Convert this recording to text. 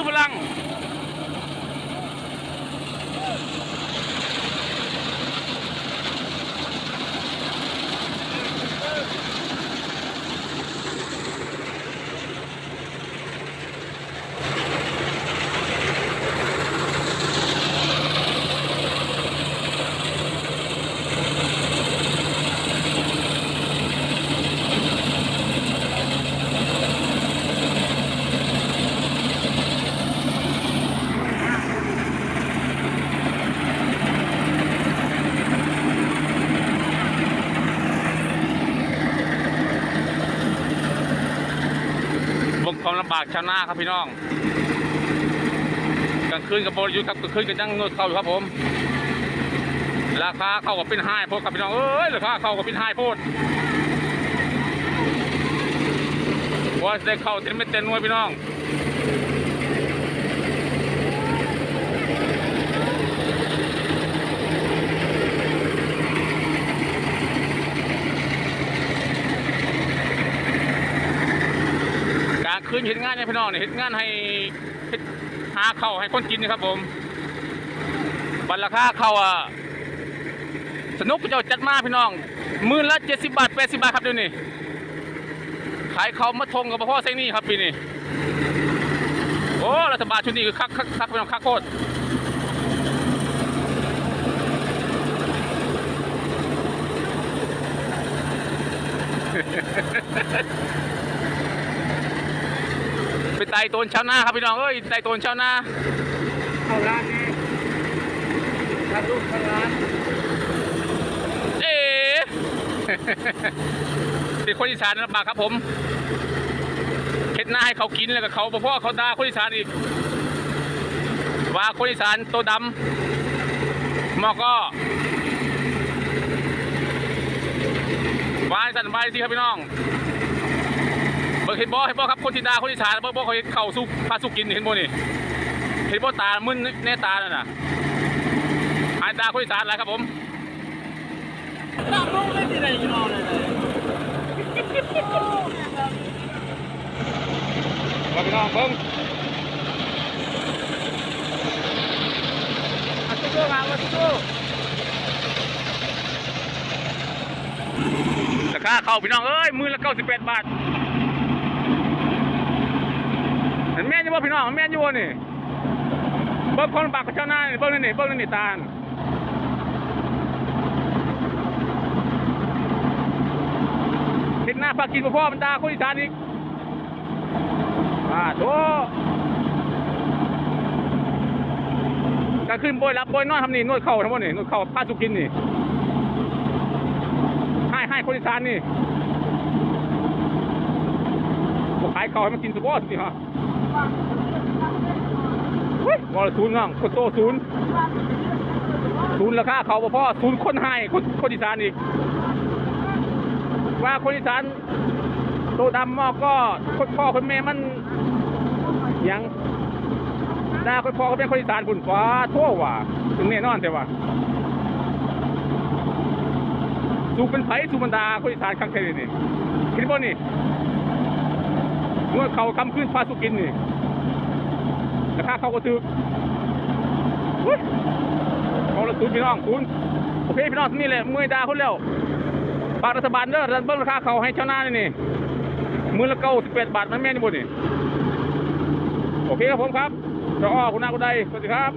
คือพลังากชาวนาครับพี่น้องกลางคืนกับบริยุทธ์ครับกลางคืนกันยังนวดเข้าอยู่ครับผม ราคาเข้ากับเป็นไห้โพดครับพี่น้องเอ้ยราคาเข้ากับเป็นไห้โพดว่าจะได้เข้าเต็มไม่เต็มหน่วยพี่น้อง กลางคื นเห็นงานเนี่ยพี่น้องเนี่ยเห็นงานให้เฮ็ดหาเข้าให้คนกินนะครับผมบัตรราคาเข้าอะสนุกเจ้าจัดมาพี่น้องหมื่นละเจ็ดสิบบาทแปดสิบบาทครับเดี๋ยวนี้ขายเขามาทงกับพ่อไซนี่ครับปีนี้โอ้รัฐบาลชุดนี้คือคักคักคักพี่น้องคักโคตร ไปไต่โตนชาวนาครับพี่น้องเอ้ยไต่โตนชาวนาเข้าร้านนี้ถ้าลูกเข้าร้านเอ๊ะเป็นคนอีสานลำบากครับผมเฮ็ดหน้าให้เขากินแล้วก็เขาบ่พ่อเขาด่าคนอีสานอีกว่าคนอีสานตัวดำหมอก็วายสันวายสิครับพี่น้องเบิ่งเห็นบ่เห็นบ่ครับคนที่ด่าคนอีสานเบิ่งบ่เขาเห็นเข่าสู้พาสู้กินเห็นบ่นี่เห็นบ่ตามึนแน่ตานั่นน่ะอายตาคนอีสานอะไรครับผมตามลูกไม่ได้อะไรนอนเลยมาพี่น้องเบิ่งอาตุ๊กมาอาตุ๊กราคาเข้าพี่น้องเอ้ยมือละ98บาทมันแม่น อยู่บ่พี่น้องแม่นอยู่บ่นี่เบิ่งคนลำบากกับเจ้าหน้านี่เบิ่งนี่นี่เบิ่งนี่นี่ตาลเห็นหน้าปากกินพ่อมันด่าคนอีสานอีกอ่าโธ่กลางคืนบ่อยรับบ่อยนอนทำนี่นวดเข่าทั้งหมดนี่นวดเข่าพาสุกินนี่ให้ให้คนอีสานนี่บอกขายเก่าให้มันกินสบอสนี่ฮะ เฮ้ยวอลศูนย์น้องคนโตศูนย์ศูนย์ราคาเขาพ่อศูนย์คนให้คนคนอีสานอีก ว่าคนอีสานโตดำมอกก็คนพ่อคนแม่มันยังหน้าคนพ่อเขาเป็นคนอีสานพุ่นฟ้าทั่วว่ะถึงแน่นอนแต่ว่าสูบเป็นไผ่สูบบรรดาคนอีสานครั้งเทนี่คิดบ่นี่ นวดเขาคำขึ้นพาสุกินนี่ราคาเขาก็ถือหุ้ยเขาละศูนย์พี่น้องศูนย์โอเคพี่น้องนี่แหละมือดาคนแล้วฝากรัฐบาลเด้อรันเบิ้งราคาเขาให้ชาวนานี่นี่มือละเก้าสิบแปดบาทมันแม่นบ่นี่โอเคครับผมครับจะอ้อคุณนาคุณใดสวัสดีครับ